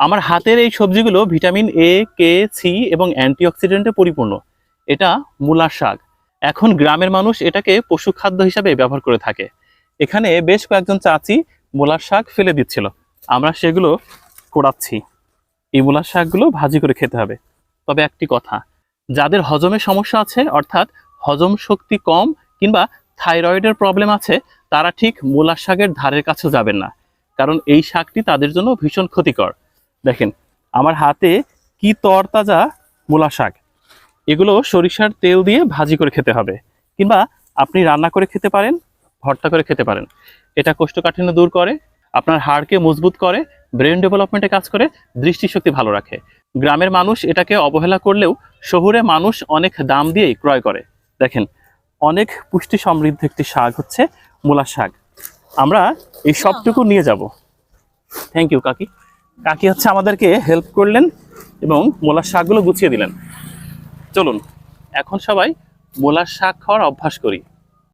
আমার হাতের এই সবজিগুলো ভিটামিন এ কে সি এবং অ্যান্টিঅক্সিডেন্টে পরিপূর্ণ। এটা মূলার শাক। এখন গ্রামের মানুষ এটাকে পশু খাদ্য হিসাবে ব্যবহার করে থাকে। এখানে বেশ কয়েকজন চাচি মূলার শাক ফেলে দিচ্ছিল। আমরা সেগুলো কোড়াচ্ছি এই মূলার শাকগুলো ভাজি করে খেতে হবে। তবে একটি কথা, যাদের হজমের সমস্যা আছে, অর্থাৎ হজম শক্তি কম কিংবা থাইরয়েডের প্রবলেম আছে, তারা ঠিক মূলার শাকের ধারের কাছে যাবেন না। কারণ এই শাকটি তাদের জন্য ভীষণ ক্ষতিকর। দেখেন আমার হাতে কি তরতাজা মূলা শাক? এগুলো সরিষার তেল দিয়ে ভাজি করে খেতে হবে। কিংবা আপনি রান্না করে খেতে পারেন ভর্তা করে খেতে পারেন। এটা কোষ্ঠকাঠিন্য দূর করে আপনার হাড়কে মজবুত করে ব্রেন ডেভেলপমেন্টে কাজ করে দৃষ্টিশক্তি ভালো রাখে। গ্রামের মানুষ এটাকে অবহেলা করলেও শহুরে মানুষ অনেক দাম দিয়েই ক্রয় করে। দেখেন অনেক পুষ্টি সমৃদ্ধ একটি শাক হচ্ছে মূলা শাক। আমরা এই সবটুকু নিয়ে যাব। থ্যাংক ইউ কাকি। কাকি হচ্ছে আমাদেরকে হেল্প করলেন এবং মোলার শাকগুলো গুছিয়ে দিলেন। চলুন, এখন সবাই মোলার শাক খাওয়ার অভ্যাস করি।